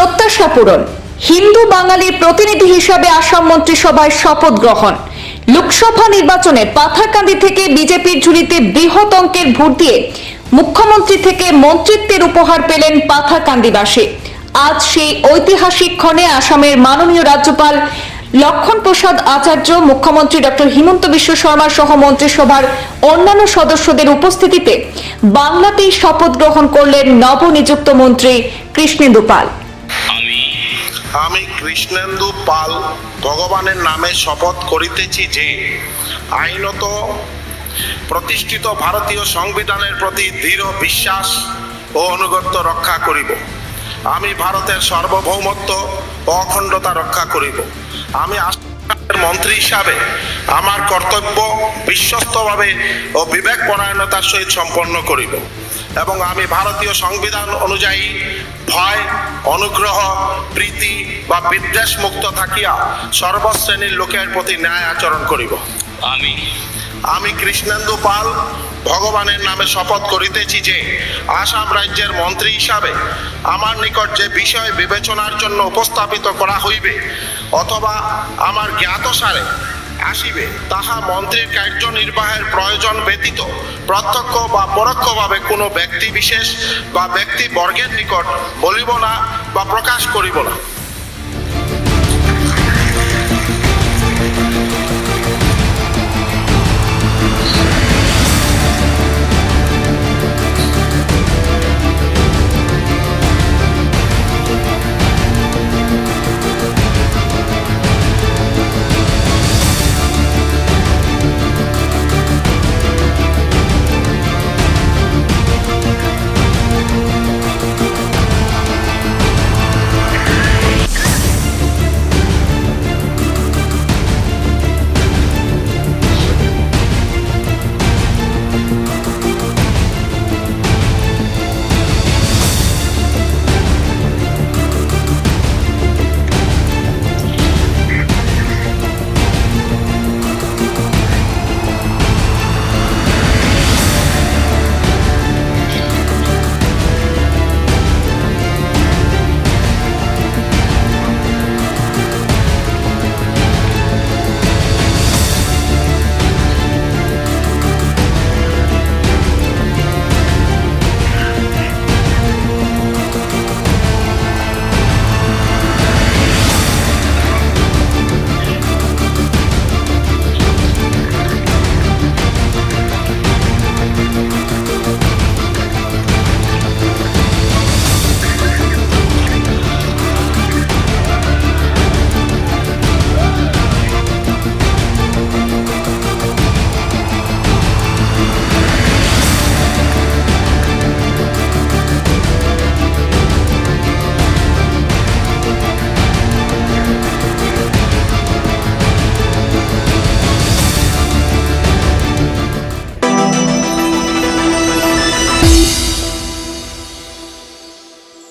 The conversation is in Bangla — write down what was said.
প্রত্যাশা পূরণ। হিন্দু বাঙালির প্রতিনিধি হিসাবে আসাম মন্ত্রিসভায় শপথ গ্রহণ। লোকসভা নির্বাচনে পাথারকান্দি থেকে বিজেপির ঝুলিতে বৃহৎ অঙ্কের ভোট দিয়ে মুখ্যমন্ত্রী থেকে মন্ত্রিত্বের উপহার পেলেন পাথারকান্দিবাসী। আজ সেই ঐতিহাসিক ক্ষণে আসামের মাননীয় রাজ্যপাল লক্ষণ প্রসাদ আচার্য, মুখ্যমন্ত্রী ডক্টর হিমন্ত বিশ্ব শর্মা সহ মন্ত্রিসভার অন্যান্য সদস্যদের উপস্থিতিতে বাংলাতেই শপথ গ্রহণ করলেন নবনিযুক্ত মন্ত্রী কৃষ্ণেন্দু পাল। আমি কৃষ্ণেন্দু পাল ভগবানের নামে শপথ করিতেছি যে আইনত প্রতিষ্ঠিত ভারতীয় সংবিধানের প্রতি দৃঢ় বিশ্বাস ও অনুগত্য রক্ষা করিব। আমি ভারতের সার্বভৌমত্ব অখণ্ডতা রক্ষা করিব। আমি মন্ত্রী হিসাবে আমার কর্তব্য বিশ্বস্তভাবে ও বিবেক পরায়ণতার সহিত সম্পন্ন করিব। এবং আমি ভারতীয় সংবিধান অনুযায়ী ভয়, অনুগ্রহ, প্রীতি বা বিদ্বেষ মুক্ত থাকিয়া সর্বশ্রেণীর লোকের প্রতি ন্যায় আচরণ করিব। আমি আমি কৃষ্ণেন্দু পাল, ভগবানের নামে শপথ করিতেছি যে, আসাম রাজ্যের মন্ত্রী হিসাবে আমার নিকট যে বিষয় বিবেচনার জন্য উপস্থাপিত করা হইবে, অথবা আমার জ্ঞাতসারে আসিবে, তাহা মন্ত্রীর কার্যনির্বাহের প্রয়োজন ব্যতীত, প্রত্যক্ষ বা পরোক্ষভাবে কোনো ব্যক্তি বিশেষ বা ব্যক্তি বর্গের নিকট বলিব না বা প্রকাশ করিব না।